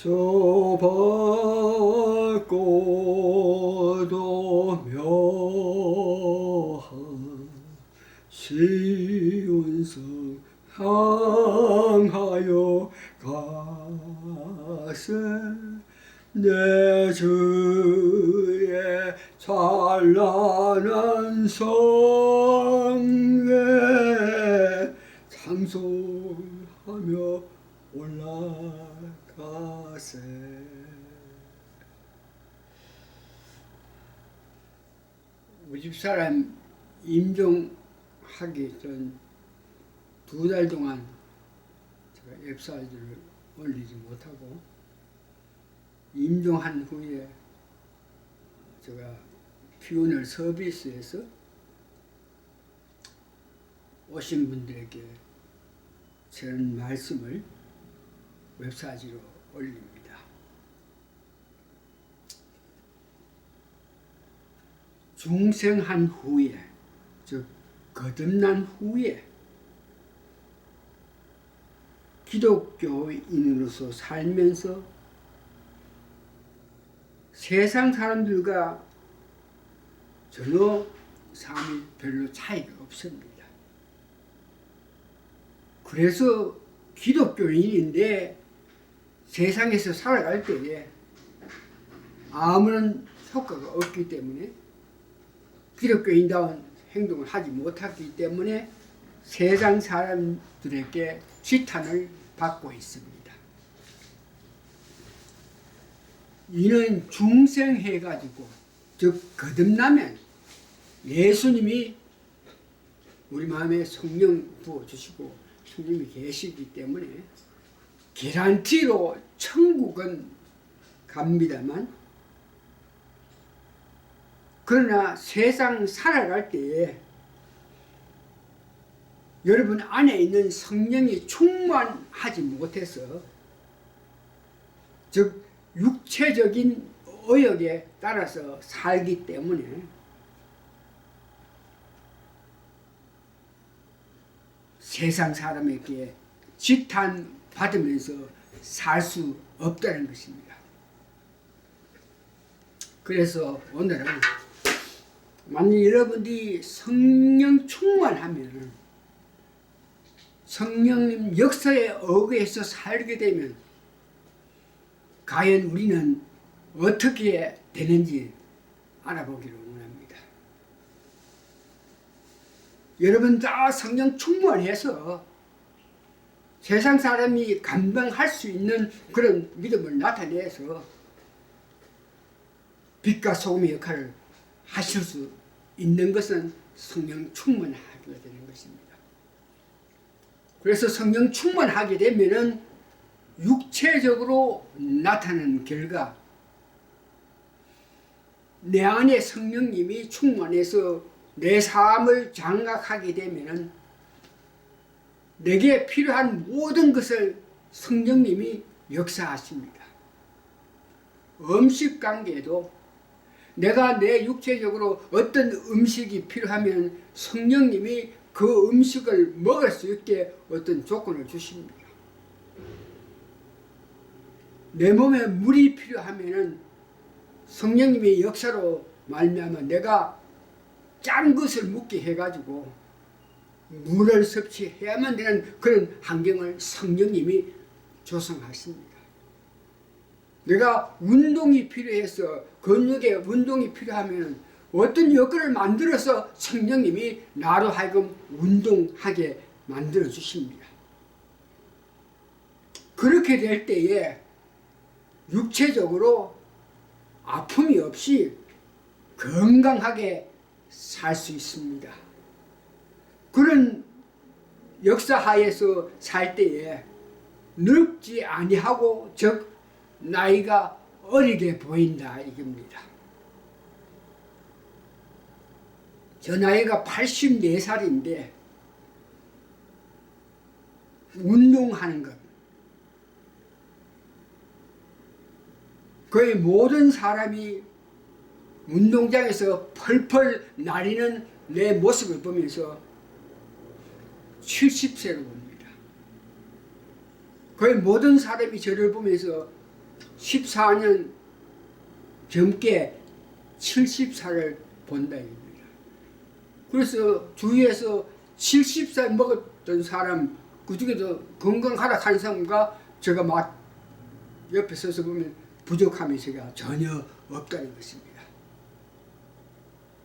저 밝고도 묘한 시운성 향하여 가세. 내 주의 찬란한 성에 상속하며 올라가세 우리 집사람 임종하기 전 두 달 동안 제가 웹사이트를 올리지 못하고 임종한 후에 제가 피원을 서비스해서 오신 분들에게 저는 말씀을 웹사이트로 올립니다. 중생한 후에, 즉 거듭난 후에 기독교인으로서 살면서 세상 사람들과 전혀 삶이 별로 차이가 없습니다. 그래서 기독교인인데 세상에서 살아갈 때에 아무런 효과가 없기 때문에 기독교인다운 행동을 하지 못했기 때문에 세상 사람들에게 지탄을 받고 있습니다. 이는 중생해가지고 즉 거듭나면 예수님이 우리 마음에 성령 부어주시고 성령이 계시기 때문에 개란티로 천국은 갑니다만 그러나 세상 살아갈 때에 여러분 안에 있는 성령이 충만하지 못해서 즉 육체적인 의욕에 따라서 살기 때문에 세상 사람에게 지탄 받으면서 살 수 없다는 것입니다. 그래서 오늘은 만약 여러분들이 성령 충만하면 성령님 역사에 의거해서 살게 되면 과연 우리는 어떻게 되는지 알아보기를 원합니다. 여러분 다 성령 충만해서 세상 사람이 감당할 수 있는 그런 믿음을 나타내서 빛과 소금의 역할을 하실 수 있는 것은 성령 충만하게 되는 것입니다. 그래서 성령 충만하게 되면은 육체적으로 나타나는 결과 내 안에 성령님이 충만해서 내 삶을 장악하게 되면은 내게 필요한 모든 것을 성령님이 역사하십니다. 음식 관계도 내가 내 육체적으로 어떤 음식이 필요하면 성령님이 그 음식을 먹을 수 있게 어떤 조건을 주십니다. 내 몸에 물이 필요하면은 성령님의 역사로 말미암아 내가 짠 것을 먹게 해가지고 물을 섭취해야만 되는 그런 환경을 성령님이 조성하십니다. 내가 운동이 필요해서 근육에 운동이 필요하면 어떤 여건을 만들어서 성령님이 나로 하여금 운동하게 만들어 주십니다. 그렇게 될 때에 육체적으로 아픔이 없이 건강하게 살 수 있습니다. 그런 역사하에서 살 때에 늙지 아니하고 즉 나이가 어리게 보인다 이겁니다. 저 나이가 84살인데 운동하는 것 거의 모든 사람이 운동장에서 펄펄 날리는 내 모습을 보면서 70세로 봅니다. 거의 모든 사람이 저를 보면서 14년 젊게 70살을 본다 입니다. 그래서 주위에서 70살 먹었던 사람 그중에도 건강하라 하는 사람과 제가 막 옆에 서서 보면 부족함이 제가 전혀 없다는 것입니다.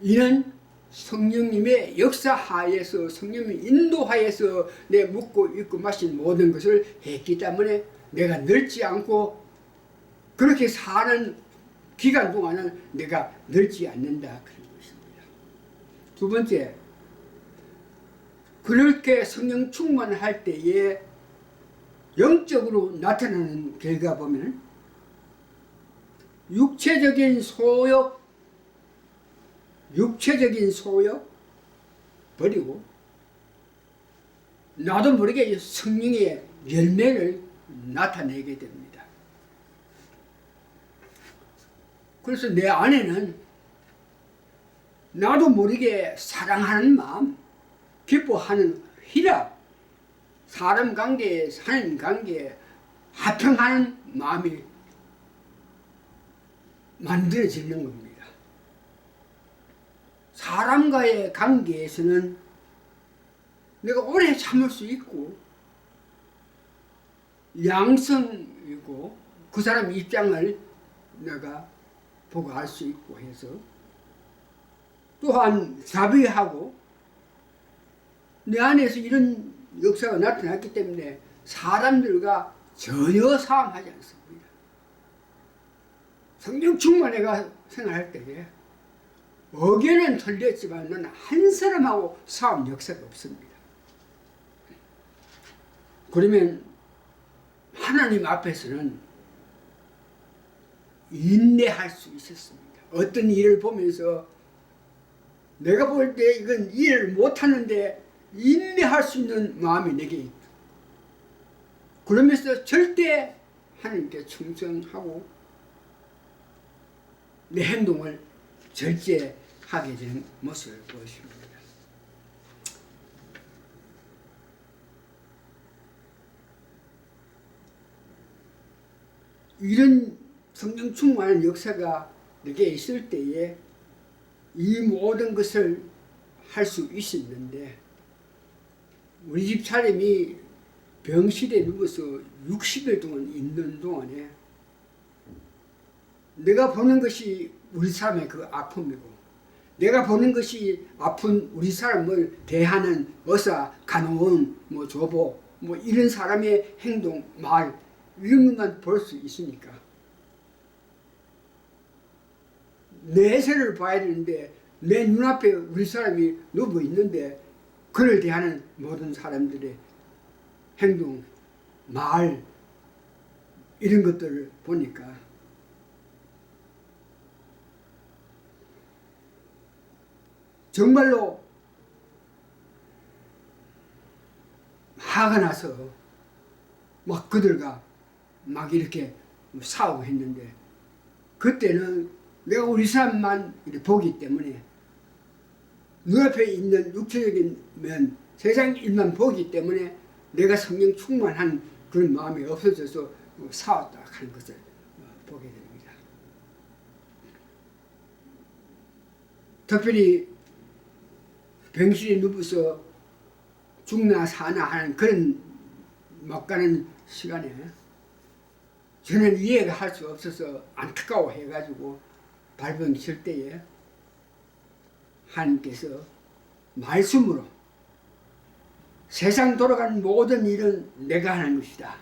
이는 성령님의 역사 하에서 성령님의 인도 하에서 내 묵고 있고 마신 모든 것을 했기 때문에 내가 늙지 않고 그렇게 사는 기간 동안은 내가 늙지 않는다 그런 것입니다. 두 번째, 그렇게 성령 충만할 때에 영적으로 나타나는 결과 보면 육체적인 소욕, 육체적인 소욕 버리고 나도 모르게 성령의 열매를 나타내게 됩니다. 그래서 내 안에는 나도 모르게 사랑하는 마음, 기뻐하는 희락, 사람 관계, 하나님 관계, 화평하는 마음이 만들어지는 겁니다. 사람과의 관계에서는 내가 오래 참을 수 있고 양성이고 그 사람 입장을 내가 보고 알 수 있고 해서 또한 자비하고 내 안에서 이런 역사가 나타났기 때문에 사람들과 전혀 싸움하지 않습니다. 성령 충만해가 생활할 때에 어깨는 틀렸지만 나는 한 사람하고 싸움 역사가 없습니다. 그러면 하나님 앞에서는 인내할 수 있었습니다. 어떤 일을 보면서 내가 볼 때 이건 일을 못하는데 인내할 수 있는 마음이 내게 있다. 그러면서 절대 하나님께 충성하고 내 행동을 절제하게 되는 모습을 보여줍니다. 이런 성령 충만한 역사가 내게 있을 때에 이 모든 것을 할 수 있었는데 우리 집 사람이 병실에 누워서 60일 동안 있는 동안에 내가 보는 것이 우리 사람의 그 아픔이고 내가 보는 것이 아픈 우리 사람을 대하는 의사, 간호원, 뭐 조보 뭐 이런 사람의 행동, 말 이런 것만 볼 수 있으니까 내세를 봐야 되는데 내 눈앞에 우리 사람이 누워 있는데 그를 대하는 모든 사람들의 행동, 말 이런 것들을 보니까 정말로 화가 나서 막 그들과 막 이렇게 싸우고 했는데 그때는 내가 우리 이렇게 보기 때문에 눈앞에 있는 육체적인 면 세상 일만 보기 때문에 내가 성령 충만한 그런 마음이 없어져서 싸웠다 하는 것을 보게 됩니다. 특별히 병실에 누워서 죽나 사나 하는 그런 막 가는 시간에 저는 이해가 할 수 없어서 안타까워 해가지고 칠 때에 하나님께서 말씀으로 세상 돌아가는 모든 일은 내가 하는 것이다.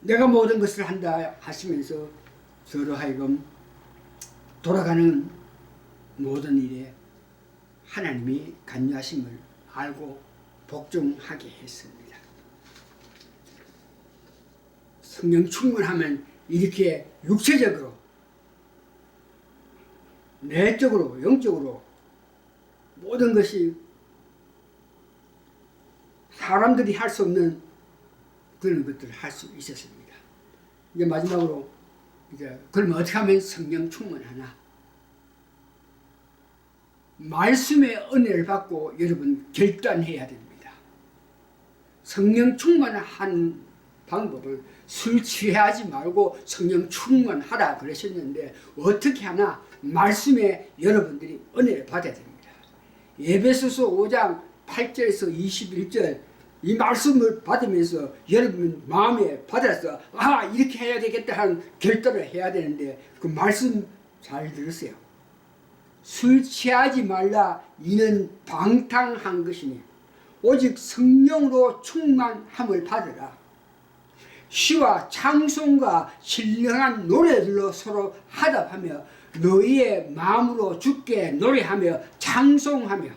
내가 모든 것을 한다 하시면서 저로 하여금 돌아가는 모든 일에 하나님이 간여하심을 알고 복종하게 했습니다. 성령 충만하면 이렇게 육체적으로 내적으로 영적으로 모든 것이 사람들이 할 수 없는 그런 것들을 할 수 있었습니다. 이제 마지막으로 이제 그러면 어떻게 하면 성령 충만하나? 말씀의 은혜를 받고 여러분 결단해야 됩니다. 성령 충만한 방법은 술 취하지 말고 성령 충만하라 그러셨는데 어떻게 하나 말씀에 여러분들이 은혜를 받아야 됩니다. 예배소서 5장 8절에서 21절 이 말씀을 받으면서 여러분 마음에 받아서 아 이렇게 해야 되겠다 하는 결단을 해야 되는데 그 말씀 잘 들으세요. 술 취하지 말라 이는 방탕한 것이니 오직 성령으로 충만함을 받으라. 시와 찬송과 신령한 노래들로 서로 하답하며 너희의 마음으로 주께 노래하며 찬송하며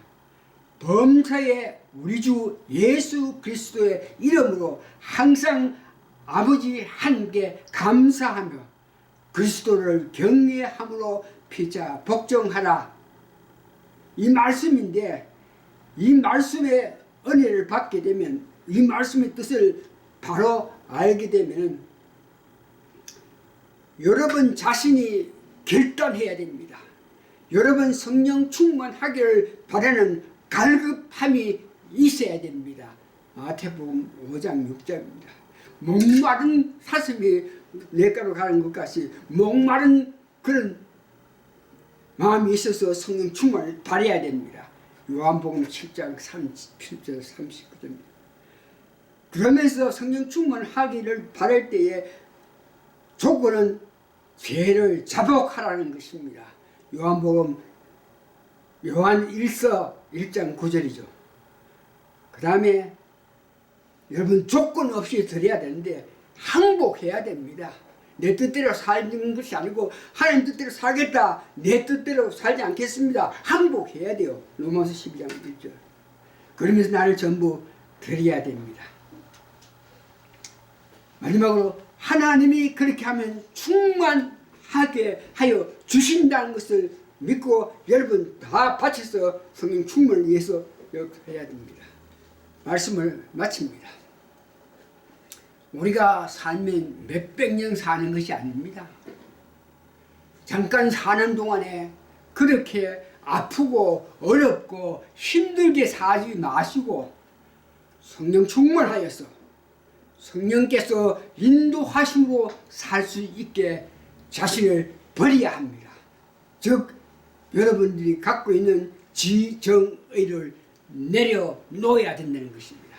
범사에 우리 주 예수 그리스도의 이름으로 항상 아버지 하나님께 감사하며 그리스도를 경외함으로 피자 복종하라. 이 말씀인데 이 말씀의 은혜를 받게 되면 이 말씀의 뜻을 바로 알게 되면 여러분 자신이 결단해야 됩니다. 여러분 성령 충만하기를 바라는 갈급함이 있어야 됩니다. 마태복음 5장 6절입니다. 목마른 사슴이 냇가로 가는 것 같이 목마른 그런 마음이 있어서 성령 충만을 바라야 됩니다. 요한복음 7장 37절 39절입니다. 그러면서 성령 충만하기를 바랄 때에 조건은 죄를 자복하라는 것입니다. 요한복음 요한 1서 1장 9절이죠. 그 다음에 여러분 조건 없이 드려야 되는데 항복해야 됩니다. 내 뜻대로 살는 것이 아니고 하나님 뜻대로 살겠다. 내 뜻대로 살지 않겠습니다. 항복해야 돼요. 로마서 12장 1절. 그러면서 나를 전부 드려야 됩니다. 마지막으로 하나님이 그렇게 하면 충만하게 하여 주신다는 것을 믿고 여러분 다 바쳐서 성령 충만을 위해서 해야 됩니다. 말씀을 마칩니다. 우리가 살면 몇백 년 사는 것이 아닙니다. 잠깐 사는 동안에 그렇게 아프고 어렵고 힘들게 사지 마시고 성령 충만하여서 성령께서 인도하심으로 살 수 있게 자신을 버려야 합니다. 즉 여러분들이 갖고 있는 지정의를 내려놓아야 된다는 것입니다.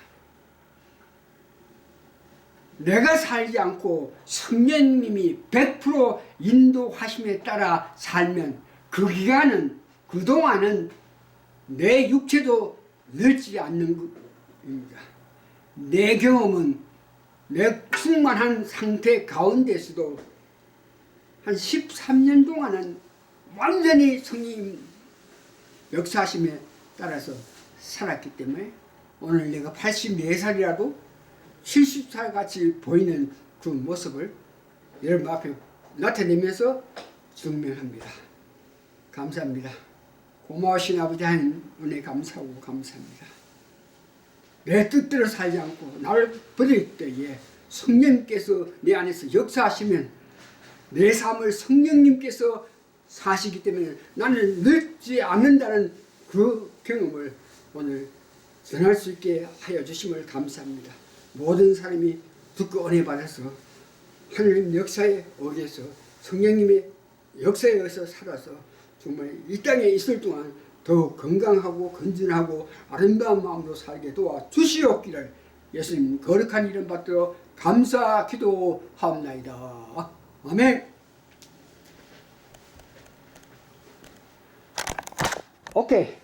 내가 살지 않고 성령님이 100% 인도하심에 따라 살면 그 기간은 그동안은 내 육체도 늙지 않는 것입니다. 내 경험은 내 충만한 상태 가운데서도 한 13년 동안은 완전히 성님 역사하심에 따라서 살았기 때문에 오늘 내가 84살이라도 70살 같이 보이는 그 모습을 여러분 앞에 나타내면서 증명합니다. 감사합니다. 고마우신 아버지 하나님 은혜 감사하고 감사합니다. 내 뜻대로 살지 않고 나를 버릴 때에 성령님께서 내 안에서 역사하시면 내 삶을 성령님께서 사시기 때문에 나는 늙지 않는다는 그 경험을 오늘 전할 수 있게 하여 주심을 감사합니다. 모든 사람이 듣고 은혜 받아서 하나님 역사에 오게서 성령님의 역사에 의해서 살아서 정말 이 땅에 있을 동안 더욱 건강하고 건전하고 아름다운 마음으로 살게 도와 주시옵기를 예수님 거룩한 이름 받들어 감사 기도하옵나이다. 아멘. 오케이.